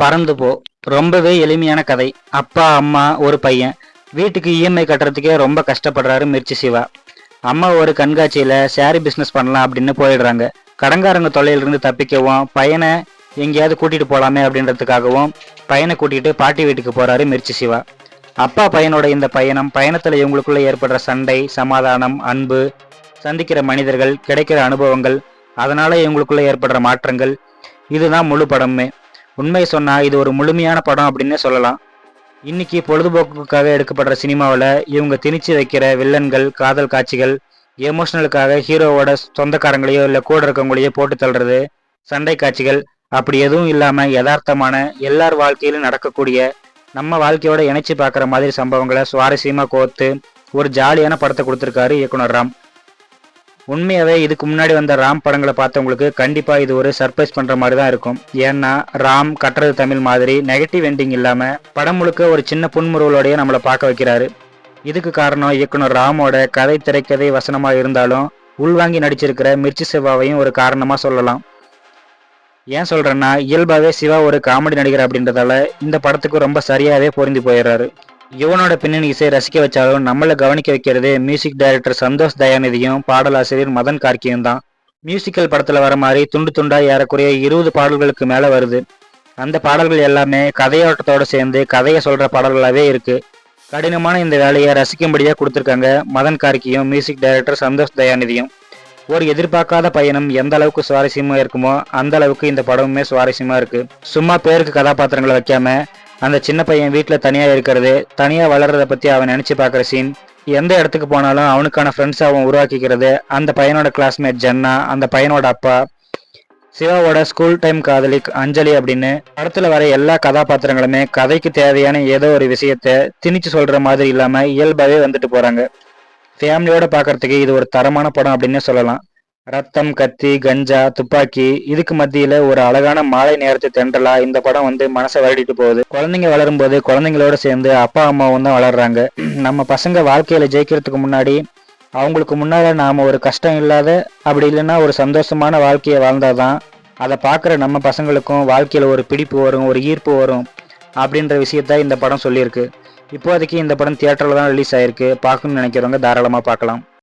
பறந்து போ. ரொம்பவே எளிமையான கதை. அப்பா அம்மா ஒரு பையன். வீட்டுக்கு இஎம்ஐ கட்டுறதுக்கே ரொம்ப கஷ்டப்படுறாரு மிர்ச்சி சிவா. அம்மா ஒரு கண்காட்சியில் சாரி பிஸ்னஸ் பண்ணலாம் அப்படின்னு போயிடுறாங்க. கடங்காரங்க தொல்லையிலிருந்து தப்பிக்கவும் பையனை எங்கேயாவது கூட்டிட்டு போகலாமே அப்படின்றதுக்காகவும் பையனை கூட்டிட்டு பாட்டி வீட்டுக்கு போறாரு மிர்ச்சி சிவா. அப்பா பையனோட இந்த பயணம் பயணத்துல இவங்களுக்குள்ள ஏற்படுற சண்டை சமாதானம் அன்பு சந்திக்கிற மனிதர்கள் கிடைக்கிற அனுபவங்கள் அதனால இவங்களுக்குள்ள ஏற்படுற மாற்றங்கள் இதுதான் முழு படமுமே உண்மை சொன்னால் இது ஒரு முழுமையான படம் அப்படின்னே சொல்லலாம். இன்னைக்கு பொழுதுபோக்குக்காக எடுக்கப்படுற சினிமாவில் இவங்க திணிச்சு வைக்கிற வில்லன்கள் காதல் காட்சிகள் எமோஷனலுக்காக ஹீரோவோட சொந்தக்காரங்களையோ இல்லை கூட இருக்கவங்களையோ போட்டு தள்ளுறது சண்டை காட்சிகள் அப்படி எதுவும் இல்லாமல் யதார்த்தமான எல்லார் வாழ்க்கையிலும் நடக்கக்கூடிய நம்ம வாழ்க்கையோட இணைச்சி பார்க்குற மாதிரி சம்பவங்களை சுவாரஸ்யமாக கோர்த்து ஒரு ஜாலியான படத்தை கொடுத்துருக்காரு இயக்குனர் ராம். உண்மையாவே இதுக்கு முன்னாடி வந்த ராம் படங்களை பார்த்தவங்களுக்கு கண்டிப்பா இது ஒரு சர்ப்ரைஸ் பண்ற மாதிரி தான் இருக்கும். ஏன்னா ராம் கட்டுறது தமிழ் மாதிரி நெகட்டிவ் எண்டிங் இல்லாம படம் முழுக்க ஒரு சின்ன புன்முறுவலோடய நம்மளை பார்க்க வைக்கிறாரு. இதுக்கு காரணம் இயக்குனர் ராமோட கதை திரைக்கதை வசனமா இருந்தாலும் உள்வாங்கி நடிச்சிருக்கிற மிர்ச்சி சிவாவையும் ஒரு காரணமா சொல்லலாம். ஏன் சொல்றேன்னா இயல்பாவே சிவா ஒரு காமெடி நடிகர் அப்படின்றதால இந்த படத்துக்கு ரொம்ப சரியாவே பொருந்தி போயிடுறாரு. யுவனோட பின்னணி இசை ரசிக்க வச்சாலும் நம்மள கவனிக்க வைக்கிறது மியூசிக் டைரக்டர் சந்தோஷ் தயாநிதியும் பாடலாசிரியர் மதன் கார்கியும் தான். மியூசிக்கல் படத்துல வர மாதிரி துண்டு துண்டா ஏறக்குறைய இருபது பாடல்களுக்கு மேல வருது. அந்த பாடல்கள் எல்லாமே கதையோட்டத்தோட சேர்ந்து கதையை சொல்ற பாடல்களாவே இருக்கு. கடினமான இந்த வேலையை ரசிக்கும்படியா கொடுத்துருக்காங்க மதன் கார்கியும் மியூசிக் டைரக்டர் சந்தோஷ் தயாநிதியும். ஒரு எதிர்பார்க்காத பயணம் எந்த அளவுக்கு சுவாரஸ்யமா இருக்குமோ அந்த அளவுக்கு இந்த படமுமே சுவாரஸ்யமா இருக்கு. சும்மா பேருக்கு கதாபாத்திரங்களை வைக்காம அந்த சின்ன பையன் வீட்டில் தனியாக இருக்கிறது தனியாக வளர்றத பற்றி அவன் நினச்சி பார்க்குற சீன் எந்த இடத்துக்கு போனாலும் அவனுக்கான ஃப்ரெண்ட்ஸை அவன் உருவாக்கிக்கிறது அந்த பையனோட கிளாஸ்மேட் ஜன்னா அந்த பையனோட அப்பா சிவாவோட ஸ்கூல் டைம் காதலி அஞ்சலி அப்படின்னு படத்தில் வர எல்லா கதாபாத்திரங்களுமே கதைக்கு தேவையான ஏதோ ஒரு விஷயத்த திணிச்சு சொல்கிற மாதிரி இல்லாமல் இயல்பாகவே வந்துட்டு போகிறாங்க ஃபேமிலியோட பார்க்குறதுக்கு இது ஒரு தரமான படம் அப்படின்னு சொல்லலாம். ரத்தம் கத்தி கஞ்சா துப்பாக்கி. இதுக்கு மத்தியில ஒரு அழகான மாலை நேரத்தை தென்றலா இந்த படம் வந்து மனசை வருடிட்டு போகுது. குழந்தைங்க வளரும் போது குழந்தைங்களோட சேர்ந்து அப்பா அம்மாவும் தான் வளர்றாங்க. நம்ம பசங்க வாழ்க்கையில ஜெயிக்கிறதுக்கு முன்னாடி அவங்களுக்கு முன்னால நாம ஒரு கஷ்டம் இல்லாத அப்படி இல்லைன்னா ஒரு சந்தோஷமான வாழ்க்கையை வாழ்ந்தாதான் அதை பார்க்குற நம்ம பசங்களுக்கும் வாழ்க்கையில ஒரு பிடிப்பு வரும் ஒரு ஈர்ப்பு வரும் அப்படின்ற விஷயத்த இந்த படம் சொல்லியிருக்கு. இப்போதைக்கு இந்த படம் தியேட்டரில் தான் ரிலீஸ் ஆயிருக்கு. பார்க்கணும்னு நினைக்கிறவங்க தாராளமாக பார்க்கலாம்.